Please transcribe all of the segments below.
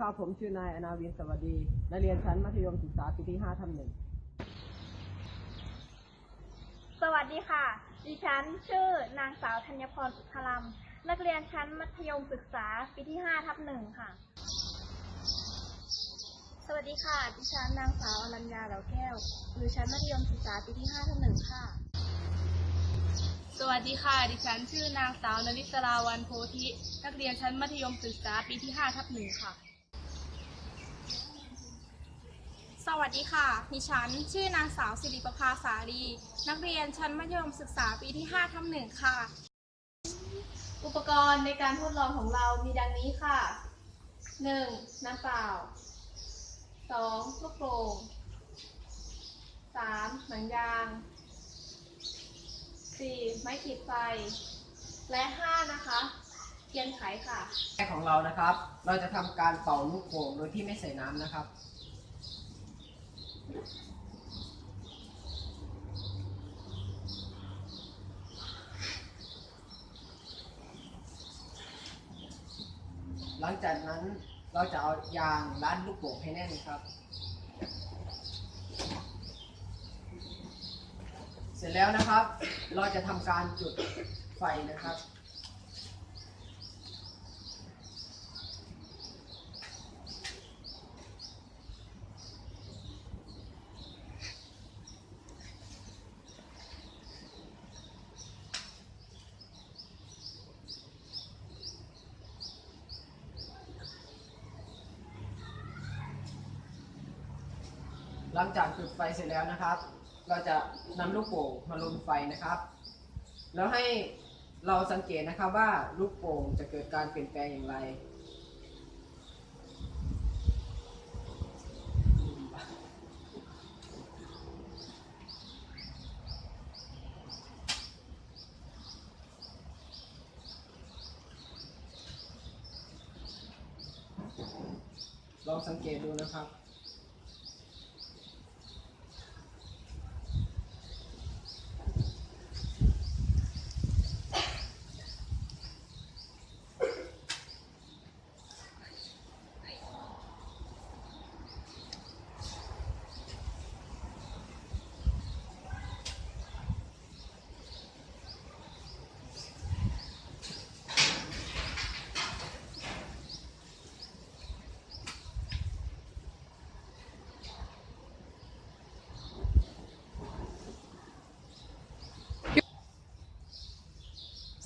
ครับผมชื่อนายอนาวินสวัสดีนักเรียนชั้นมัธยมศึกษาปีที่5ทับหนึ่งสวัสดีค่ะ ดิฉันชื่อนางสาวธัญพรอุทธรัมนักเรียนชั้นมัธยมศึกษาปีที่5ทับหนึ่งค่ะ สวัสดีค่ะ ดิฉันนางสาวอรัญญาเหลาแก้ว อยู่ชั้นมัธยมศึกษาปีที่5ทับหนึ่งค่ะ สวัสดีค่ะ ดิฉันชื่อนางสาวนวิศราวันโพธิ นักเรียนชั้นมัธยมศึกษาปีที่5ทับหนึ่งค่ะ สวัสดีค่ะ ดิฉัน ชื่อนางสาวสิริประภาสาลี นักเรียนชั้นมัธยมศึกษาปีที่5ทับหนึ่งค่ะ อุปกรณ์ในการทดลองของเรามีดังนี้ค่ะ 1. น้ำเปล่า 2. ลูกโป่ง 3. หนังยาง 4. ไม้ขีดไฟ และ 5 นะคะเทียนไขค่ะแกของเรานะครับ เราจะทำการเป่าลูกโป่งโดยที่ไม่ใส่น้ำนะครับ หลังจากนั้นเราจะเอายางรัดลูกโป่งให้แน่นครับ เสร็จแล้วนะครับ เราจะทำการจุดไฟนะครับ หลังจากจุดไฟเสร็จแล้วนะครับ เราจะนำลูกโป่งมาลนไฟนะครับ แล้วให้เราสังเกตนะครับว่าลูกโป่งจะเกิดการเปลี่ยนแปลงอย่างไร ลองสังเกตดูนะครับ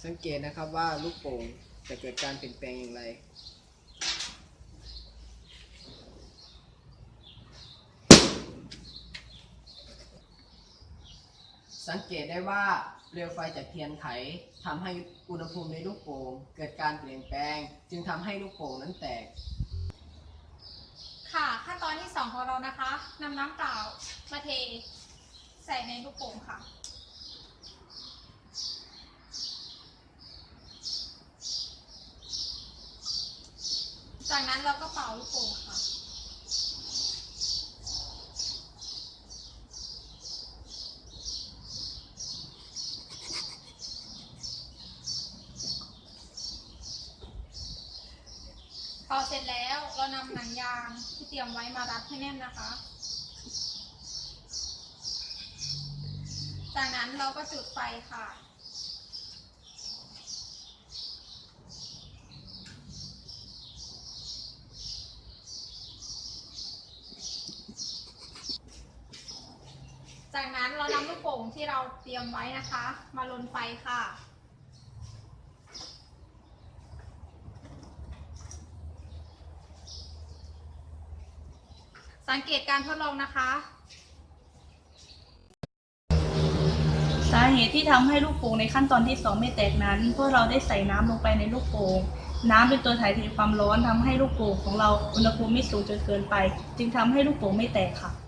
สังเกตนะครับว่าลูกโป่งจะเกิดการเปลี่ยนแปลงอย่างไร สังเกตได้ว่าเปลวไฟจากเทียนไขทำให้อุณหภูมิในลูกโป่งเกิดการเปลี่ยนแปลง จึงทำให้ลูกโป่งนั้นแตก ค่ะขั้นตอนที่ 2 ของเรานะคะนำน้ำเปล่ามาเทใส่ในลูกโป่งค่ะ จากนั้นเราก็เป่าลูกโป่งค่ะ พอเสร็จแล้วเรานำหนังยางที่เตรียมไว้มารัดให้แน่นนะคะ จากนั้นเราก็จุดไฟค่ะ จากนั้นเรานำลูกโป่งที่เราเตรียมไว้นะคะ มาลนไฟค่ะ สังเกตการทดลองนะคะ สาเหตุที่ทำให้ลูกโป่งในขั้นตอนที่สองไม่แตกนั้นเพราะเราได้ใส่น้ำลงไปในลูกโป่งน้ำเป็นตัวถ่ายเทความร้อนทำให้ลูกโป่งของเราอุณหภูมิไม่สูงจนเกินไป จึงทำให้ลูกโป่งไม่แตกค่ะ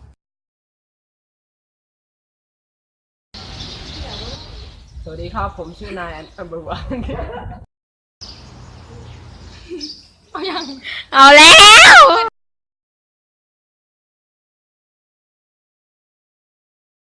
วัสดีครับ ผมชื่อนายอันเบอร์วันเอาอยัางเอาแล้ว